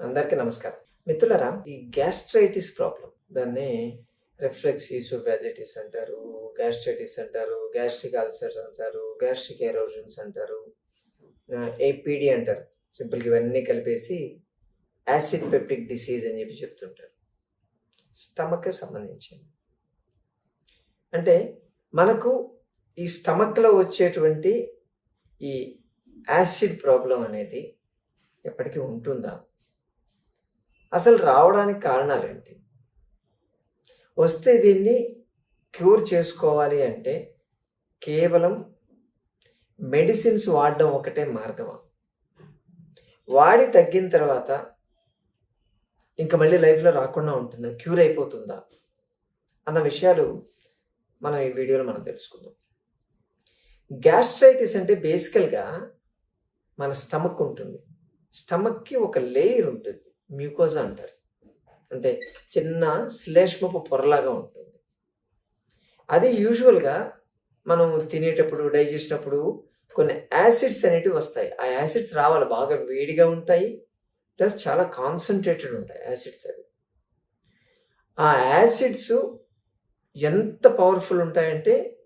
అందరికీ నమస్కారం. మిత్రులరా ఈ గ్యాస్ట్రైటిస్ ప్రాబ్లం దాన్ని రిఫ్లెక్స్ ఈసోఫాజిటిస్ అంటారు గ్యాస్ట్రైటిస్ అంటారు గ్యాస్ట్రిక్ అల్సర్స్ అంటారు గ్యాస్ట్రిక్ ఎరోజన్స్ అంటారు ఏపీడి అంటారు. సింపుల్గా ఇవన్నీ కలిపేసి యాసిడ్ పెప్టిక్ డిసీజ్ అని చెప్పి చెప్తుంటారు. స్టమక్కి సంబంధించింది. అంటే మనకు ఈ స్టమక్లో వచ్చేటువంటి ఈ యాసిడ్ ప్రాబ్లం అనేది ఎప్పటికీ ఉంటుందా? అసలు రావడానికి కారణాలు ఏంటి వస్తే దీన్ని క్యూర్ చేసుకోవాలి అంటే కేవలం మెడిసిన్స్ వాడడం ఒకటే మార్గమా? వాడి తగ్గిన తర్వాత ఇంకా మళ్ళీ లైఫ్లో రాకుండా ఉంటుందా? క్యూర్ అయిపోతుందా? అన్న విషయాలు మనం ఈ వీడియోలో మనం తెలుసుకుందాం. గ్యాస్ట్రైటిస్ అంటే బేసికల్గా మన స్టమక్ ఉంటుంది. స్టమక్కి ఒక లేయర్ ఉంటుంది. మ్యూకోజా అంటారు. అంటే చిన్న శ్లేష్మపు పొరలాగా ఉంటుంది. అది యూజువల్గా మనం తినేటప్పుడు డైజెస్ట్ అప్పుడు కొన్ని యాసిడ్స్ అనేటివి వస్తాయి. ఆ యాసిడ్స్ రావాలి. బాగా వేడిగా ఉంటాయి. ప్లస్ చాలా కాన్సన్ట్రేటెడ్ ఉంటాయి యాసిడ్స్ అవి. ఆ యాసిడ్స్ ఎంత పవర్ఫుల్ ఉంటాయంటే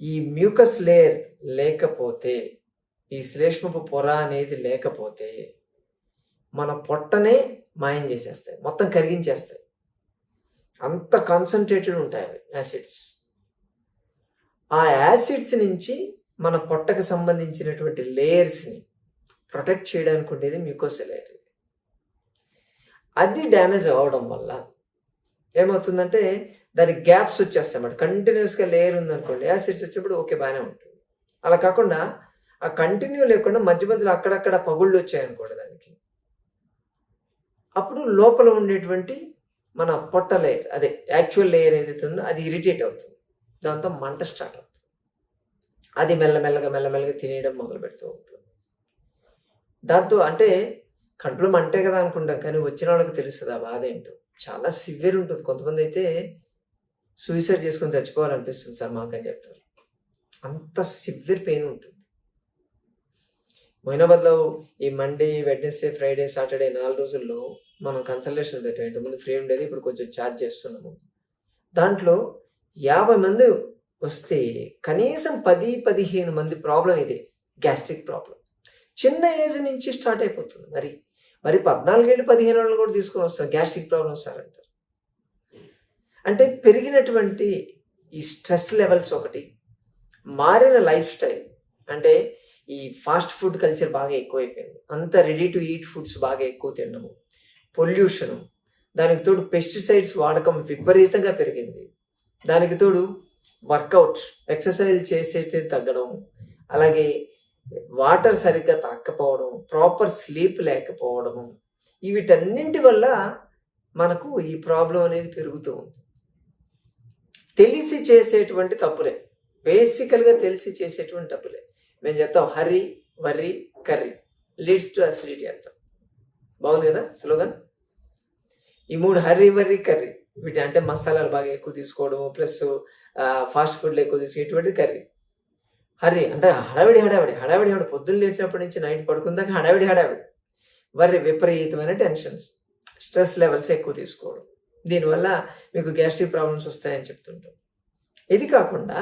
ఈ మ్యూకస్ లేయర్ లేకపోతే ఈ శ్లేష్మపు పొర అనేది లేకపోతే మన పొట్టనే మాయం చేసేస్తాయి. మొత్తం కరిగించేస్తాయి. అంత కాన్సన్ట్రేటెడ్ ఉంటాయి అవి యాసిడ్స్ ఆ యాసిడ్స్ నుంచి మన పొట్టకు సంబంధించినటువంటి లేయర్స్ని ప్రొటెక్ట్ చేయడానికి ఉండేది మ్యూకోస్ లేయర్ అది డ్యామేజ్ అవ్వడం వల్ల ఏమవుతుందంటే దానికి గ్యాప్స్ వచ్చేస్తాయి అన్నమాట. కంటిన్యూస్గా లేయర్ ఉందనుకోండి యాసిడ్స్ వచ్చేప్పుడు ఓకే బాగానే ఉంటుంది. అలా కాకుండా ఆ కంటిన్యూ లేకుండా మధ్య మధ్యలో అక్కడక్కడ పగుళ్ళు వచ్చాయనుకోండి దానికి. అప్పుడు లోపల ఉండేటువంటి మన పొట్ట లేయర్ అదే యాక్చువల్ లేయర్ ఏదైతే ఉందో అది ఇరిటేట్ అవుతుంది. దాంతో మంట స్టార్ట్ అవుతుంది. అది మెల్లమెల్లగా మెల్లమెల్లగా తినేయడం మొదలు పెడుతూ ఉంటుంది. దాంతో అంటే కడుపులో మంటే కదా అనుకుంటాం కానీ వచ్చిన వాళ్ళకి తెలుస్తుంది ఆ బాధ ఏంటో. చాలా సివియర్ ఉంటుంది. కొంతమంది అయితే సూసైడ్ చేసుకొని చచ్చిపోవాలనిపిస్తుంది సార్ మాకని చెప్తారు. అంత సివియర్ పెయిన్ ఉంటుంది. మొయినాబాద్లో ఈ మండే వెడ్నెస్డే ఫ్రైడే సాటర్డే నాలుగు రోజుల్లో మనం కన్సల్టేషన్ పెట్టాం. ఇంతకుముందు ఫ్రీ ఉండేది ఇప్పుడు కొంచెం ఛార్జ్ చేస్తున్నాము. దాంట్లో యాభై మంది వస్తే కనీసం పది పదిహేను మంది ప్రాబ్లం ఇదే గ్యాస్ట్రిక్ ప్రాబ్లం చిన్న ఏజ్ నుంచి స్టార్ట్ అయిపోతుంది మరి. మరి పద్నాలుగేళ్ళు పదిహేను వాళ్ళు కూడా తీసుకొని వస్తారు గ్యాస్ట్రిక్ ప్రాబ్లం వస్తారంటారు. అంటే పెరిగినటువంటి ఈ స్ట్రెస్ లెవెల్స్ ఒకటి మారిన లైఫ్ స్టైల్ అంటే ఈ ఫాస్ట్ ఫుడ్ కల్చర్ బాగా ఎక్కువైపోయింది. అంత రెడీ టు ఈట్ ఫుడ్స్ బాగా ఎక్కువ తినడము. పొల్యూషను దానికి తోడు పెస్టిసైడ్స్ వాడకం విపరీతంగా పెరిగింది. దానికి తోడు వర్కౌట్స్ ఎక్సర్సైజ్ చేసేది తగ్గడం అలాగే వాటర్ సరిగ్గా తాకపోవడం ప్రాపర్ స్లీప్ లేకపోవడము వీటన్నింటి వల్ల మనకు ఈ ప్రాబ్లం అనేది పెరుగుతూ ఉంది. తెలిసి చేసేటువంటి తప్పులే. బేసికల్గా తెలిసి చేసేటువంటి తప్పులే. మేము చెప్తాం hurry worry curry. Leads to acidity అంటాం. బాగుంది కదా స్లోగన్? ఈ మూడు హర్రీ వర్రి కర్రీ వీటి అంటే మసాలాలు బాగా ఎక్కువ తీసుకోవడం ప్లస్ ఫాస్ట్ ఫుడ్లు ఎక్కువ తీసుకో ఇటువంటి కర్రీ. హర్రీ అంటే హడావిడి హడావిడి హడావిడి హడావిడి పొద్దున్న లేచినప్పటి నుంచి నైట్ పడుకుందాక హడావిడి హడావిడి. వర్రి విపరీతమైన టెన్షన్స్ స్ట్రెస్ లెవెల్స్ ఎక్కువ తీసుకోవడం. దీనివల్ల మీకు గ్యాస్ట్రిక్ ప్రాబ్లమ్స్ వస్తాయని చెప్తుంటాం. ఇది కాకుండా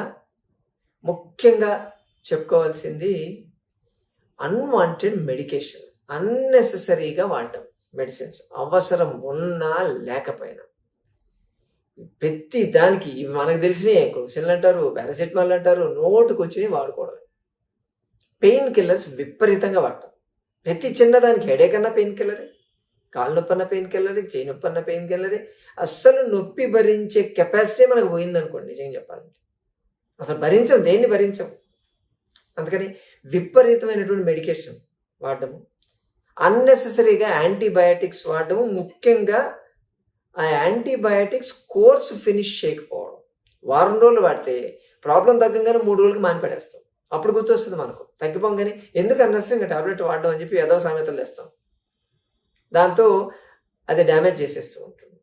ముఖ్యంగా చెప్పుకోవాల్సింది అన్వాంటెడ్ మెడికేషన్ అన్నెసెసరీగా వాడటం మెడిసిన్స్ అవసరం ఉన్నా లేకపోయినా. ప్రతి దానికి ఇవి మనకు తెలిసినవి క్రోసిన్లు అంటారు పారాసిటమాల్ అంటారు నోటుకు వచ్చినవి వాడుకోవడం పెయిన్ కిల్లర్స్ విపరీతంగా వాడటం. ప్రతి చిన్నదానికి హెడేక్ అన్న పెయిన్ కిల్లరే కాలు నొప్పి అన్న పెయిన్ కిల్లరే చేయి నొప్పి అన్న పెయిన్ కిల్లరే అస్సలు నొప్పి భరించే కెపాసిటీ మనకు పోయిందనుకోండి నిజంగా చెప్పాలంటే. అసలు భరించం దేన్ని భరించం? అందుకని విపరీతమైనటువంటి మెడికేషన్ వాడడము. అన్నెసెసరీగా యాంటీబయాటిక్స్ వాడడము. ముఖ్యంగా ఆ యాంటీబయాటిక్స్ కోర్స్ ఫినిష్ చేయకపోవడం. వారం రోజులు వాడితే ప్రాబ్లం తగ్గంగానే మూడు రోజులకి మానిపడేస్తాం. అప్పుడు గుర్తొస్తుంది మనకు. తగ్గిపోగానే ఎందుకు అన్నెసరీగా ఇంకా టాబ్లెట్ వాడడం అని చెప్పి ఏదో సామెతలు వేస్తాం దాంతో అది డ్యామేజ్ చేసేస్తూ ఉంటుంది.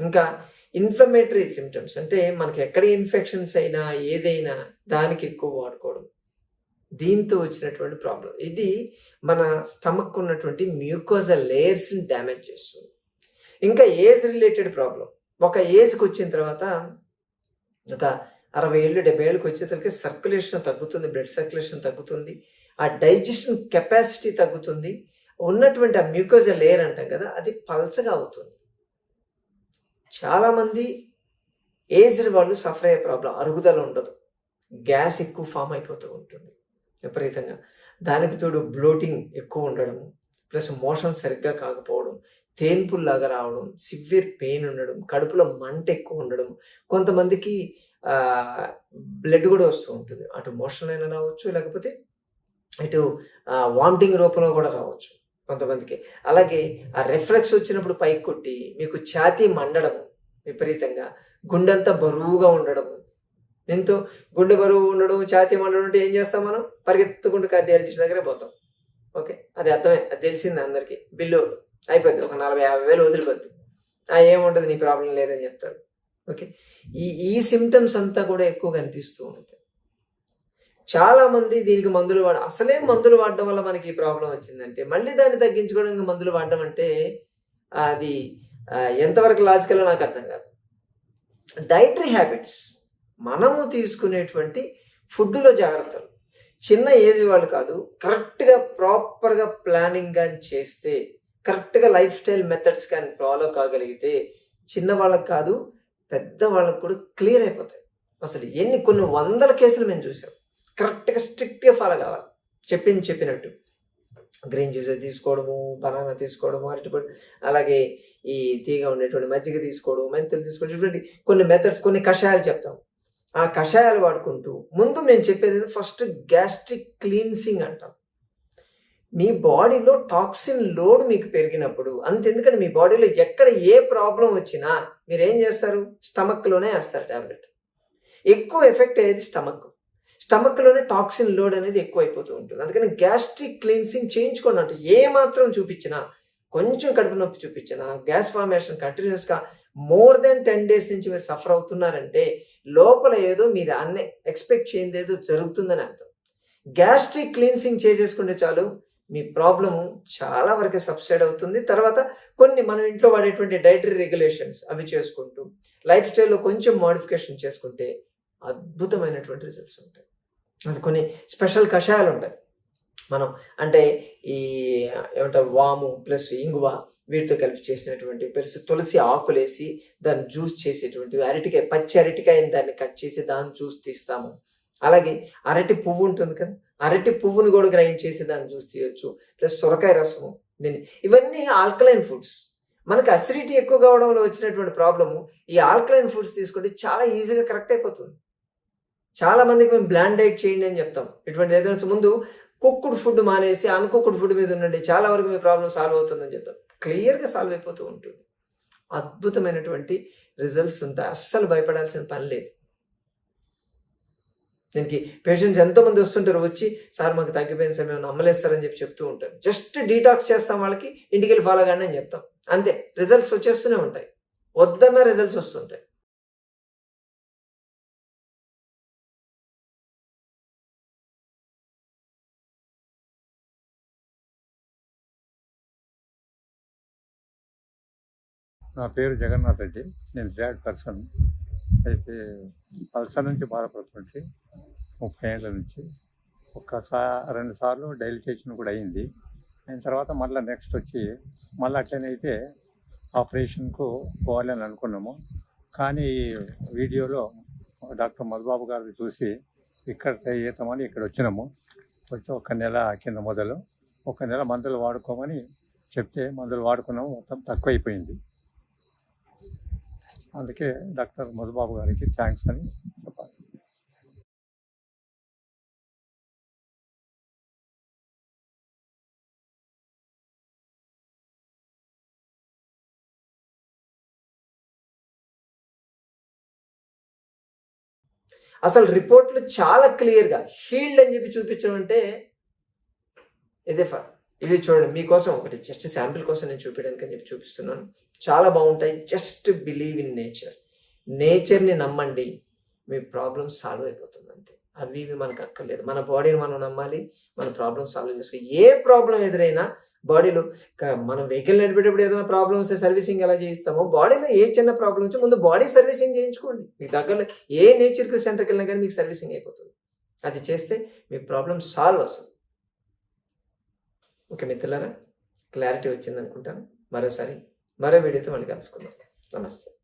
ఇంకా ఇన్ఫ్లమేటరీ సిమ్టమ్స్ అంటే మనకి ఎక్కడ ఇన్ఫెక్షన్స్ అయినా ఏదైనా దానికి ఎక్కువ వాడుకోవడం. దీంతో వచ్చినటువంటి ప్రాబ్లం. ఇది మన స్టమక్ ఉన్నటువంటి మ్యూకోజల్ లేయర్స్ని డ్యామేజ్ చేస్తుంది. ఇంకా ఏజ్ రిలేటెడ్ ప్రాబ్లం. ఒక ఏజ్కి వచ్చిన తర్వాత ఒక అరవై ఏళ్ళు డెబ్బై ఏళ్ళకి వచ్చేసరికి సర్క్యులేషన్ తగ్గుతుంది బ్లడ్ సర్క్యులేషన్ తగ్గుతుంది ఆ డైజెషన్ కెపాసిటీ తగ్గుతుంది. ఉన్నటువంటి ఆ మ్యూకోజల్ లేయర్ అంటాం కదా అది పల్చగా అవుతుంది. చాలామంది ఏజ్డ్ వాళ్ళు సఫర్ అయ్యే ప్రాబ్లం అరుగుదల ఉండదు. గ్యాస్ ఎక్కువ ఫామ్ అయిపోతూ ఉంటుంది. విపరీతంగా. దానికి తోడు బ్లోటింగ్ ఎక్కువ ఉండడం ప్లస్ మోషన్ సరిగ్గా కాకపోవడం తేన్పుల్లాగా రావడం సివియర్ పెయిన్ ఉండడం కడుపులో మంట ఎక్కువ ఉండడం కొంతమందికి బ్లడ్ కూడా వస్తూ ఉంటుంది. అటు మోషన్ అయినా రావచ్చు లేకపోతే ఇటు వామిటింగ్ రూపంలో కూడా రావచ్చు కొంతమందికి. అలాగే ఆ రిఫ్లెక్స్ వచ్చినప్పుడు పైకి కొట్టి మీకు ఛాతీ మండడం విపరీతంగా. గుండెంతా బరువుగా ఉండడం ఎంతో గుండె బరువు ఉండడం ఛాతీ మండడం అంటే ఏం చేస్తాం మనం? పరిగెత్తుకుంటూ కార్డియాలజిస్ట్ దగ్గరే పోతాం. ఓకే? అది అర్థమే. అది తెలిసింది అందరికీ. బిల్లు అయిపోద్ది ఒక నలభై యాభై వేలు వదిలిపోద్ది. ఆ ఏముంటుంది నీ ప్రాబ్లం లేదని చెప్తారు. ఓకే? ఈ ఈ సిమ్టమ్స్ అంతా కూడా ఎక్కువ కనిపిస్తూ ఉంటాయి. చాలా మంది దీనికి మందులు వాడ అసలే మందులు వాడడం వల్ల మనకి ఈ ప్రాబ్లం వచ్చిందంటే మళ్ళీ దాన్ని తగ్గించుకోవడానికి మందులు వాడడం అంటే అది ఎంతవరకు లాజికల్ నాకు అర్థం కాదు. డైటరీ హ్యాబిట్స్ మనము తీసుకునేటువంటి ఫుడ్లో జాగ్రత్తలు. చిన్న ఏజ్ వాళ్ళు కాదు కరెక్ట్గా ప్రాపర్గా ప్లానింగ్ కానీ చేస్తే కరెక్ట్గా లైఫ్ స్టైల్ మెథడ్స్ కానీ ఫాలో కాగలిగితే చిన్నవాళ్ళకి కాదు పెద్ద వాళ్ళకు కూడా క్లియర్ అయిపోతాయి. అసలు ఎన్ని కొన్ని వందల కేసులు మేము చూసాం కరెక్ట్గా స్ట్రిక్ట్గా ఫాలో కావాలి. చెప్పింది చెప్పినట్టు. గ్రీన్ జ్యూసెస్ తీసుకోవడము బనానా తీసుకోవడము అరటిపండు అలాగే ఈ తీగ ఉండేటువంటి మజ్జిగ తీసుకోవడం మెంతులు తీసుకోవడం ఇటువంటి కొన్ని మెథడ్స్ కొన్ని కషాయాలు చెప్తాం. ఆ కషాయాలు వాడుకుంటూ. ముందు మేము చెప్పేది ఫస్ట్ గ్యాస్ట్రిక్ క్లీన్సింగ్ అంటాం. మీ బాడీలో టాక్సిన్ లోడ్ మీకు పెరిగినప్పుడు అంతెందుకంటే మీ బాడీలో ఎక్కడ ఏ ప్రాబ్లం వచ్చినా మీరు ఏం చేస్తారు? స్టమక్లోనే వేస్తారు ట్యాబ్లెట్ ఎక్కువ ఎఫెక్ట్ అయ్యేది స్టమక్. స్టమక్లోనే టాక్సిన్ లోడ్ అనేది ఎక్కువ అయిపోతూ ఉంటుంది. అందుకని గ్యాస్ట్రిక్ క్లీన్సింగ్ చేయించుకోండి అంటే. ఏ మాత్రం చూపించినా కొంచెం కడుపు నొప్పి చూపించినా గ్యాస్ ఫార్మేషన్ కంటిన్యూస్గా మోర్ దెన్ టెన్ డేస్ నుంచి మీరు సఫర్ అవుతున్నారంటే లోపల ఏదో మీరు అన్నీ ఎక్స్పెక్ట్ చేయింది ఏదో జరుగుతుందని అర్థం. గ్యాస్ట్రిక్ క్లీన్సింగ్ చేసేసుకుంటే చాలు మీ ప్రాబ్లము చాలా వరకు సబ్సైడ్ అవుతుంది. తర్వాత కొన్ని మనం ఇంట్లో వాడేటువంటి డైటరీ రెగ్యులేషన్స్ అవి చేసుకుంటూ లైఫ్ స్టైల్లో కొంచెం మోడిఫికేషన్ చేసుకుంటే అద్భుతమైనటువంటి రిజల్ట్స్ ఉంటాయి. అది కొన్ని స్పెషల్ కషాయాలు ఉంటాయి. మనం అంటే ఈ ఏమంటారు వాము ప్లస్ ఇంగువ వీటితో కలిపి చేసినటువంటి పెరుసు తులసి ఆకులేసి దాన్ని జ్యూస్ చేసేటువంటివి అరటికాయ పచ్చి అరటికాయని దాన్ని కట్ చేసి దాన్ని జ్యూస్ తీస్తాము. అలాగే అరటి పువ్వు ఉంటుంది కదా అరటి పువ్వుని కూడా గ్రైండ్ చేసి దాన్ని జ్యూస్ తీయొచ్చు. ప్లస్ సొరకాయ రసము దీన్ని ఇవన్నీ ఆల్కలైన్ ఫుడ్స్. మనకి అసిడిటీ ఎక్కువ కావడంలో వచ్చినటువంటి ప్రాబ్లము ఈ ఆల్కలైన్ ఫుడ్స్ తీసుకుంటే చాలా ఈజీగా కరెక్ట్ అయిపోతుంది. చాలా మందికి మేము బ్లాండ్ డైట్ చేయండి అని చెప్తాం. ఇటువంటి ఏదైనా ముందు కుక్కుడ్ ఫుడ్ మానేసి అన్కుక్కుడ్ ఫుడ్ మీద ఉండండి. చాలా వరకు మీ ప్రాబ్లం సాల్వ్ అవుతుందని చెప్తాం. క్లియర్గా సాల్వ్ అయిపోతూ ఉంటుంది. అద్భుతమైనటువంటి రిజల్ట్స్ ఉంటాయి. అస్సలు భయపడాల్సిన పని లేదు. దీనికి పేషెంట్స్ ఎంతోమంది వస్తుంటారు వచ్చి సార్ మాకు తగ్గిపోయిన సమయం నమ్మలేస్తారని చెప్పి చెప్తూ ఉంటారు. జస్ట్ డీటాక్స్ చేస్తాం వాళ్ళకి ఇంటికి వెళ్ళి ఫాలో కానీ అని చెప్తాం. అంతే. రిజల్ట్స్ వచ్చేస్తూనే ఉంటాయి. వద్దన్న రిజల్ట్స్ వస్తుంటాయి. నా పేరు జగన్నాథ్ రెడ్డి. నేను రియాక్ట్ పర్సన్. అయితే పల్సర్ నుంచి బాధపడుతుంటే ముప్పై ఏళ్ళ నుంచి ఒక్కసారి రెండు సార్లు డైలిటేషన్ కూడా అయింది. అయిన తర్వాత మళ్ళీ నెక్స్ట్ వచ్చి మళ్ళీ అట్లనైతే ఆపరేషన్కు పోవాలని అనుకున్నాము. కానీ వీడియోలో డాక్టర్ మధుబాబు గారు చూసి ఇక్కడ ట్రై చేద్దామని ఇక్కడ వచ్చినాము. వచ్చి ఒక నెల కింద మొదలు. ఒక నెల మందులు వాడుకోమని చెప్తే మందులు వాడుకున్నాము. మొత్తం తక్కువైపోయింది. అందుకే డాక్టర్ మధుబాబు గారికి థ్యాంక్స్ అని చెప్పాలి. అసలు రిపోర్ట్లు చాలా క్లియర్గా హీల్డ్ అని చెప్పి చూపించడం అంటే ఇదే ఫర్ ఇవి చూడండి మీకోసం ఒకటి జస్ట్ శాంపిల్ కోసం నేను చూపించడానికి అని చెప్పి చూపిస్తున్నాను. చాలా బాగుంటాయి. జస్ట్ బిలీవ్ ఇన్ నేచర్ నేచర్ని నమ్మండి మీ ప్రాబ్లం సాల్వ్ అయిపోతుంది అంతే. అవి ఇవి మనకు అక్కర్లేదు. మన బాడీని మనం నమ్మాలి మన ప్రాబ్లమ్స్ సాల్వ్ చేసుకో ఏ ప్రాబ్లం ఎదురైనా బాడీలో మనం వెహికల్ నడిపేటప్పుడు ఏదైనా ప్రాబ్లమ్ వస్తే సర్వీసింగ్ ఎలా చేయిస్తామో బాడీలో ఏ చిన్న ప్రాబ్లం వచ్చి ముందు బాడీ సర్వీసింగ్ చేయించుకోండి. మీకు దగ్గరలో ఏ నేచర్కి సెంటర్కి వెళ్ళినా కానీ మీకు సర్వీసింగ్ అయిపోతుంది. అది చేస్తే మీ ప్రాబ్లమ్ సాల్వ్ వస్తుంది. ఓకే మిత్రులారా క్లారిటీ వచ్చింది అనుకుంటాను మరోసారి మరో వీడియోతో మళ్ళీ కలుసుకుందాం. నమస్తే.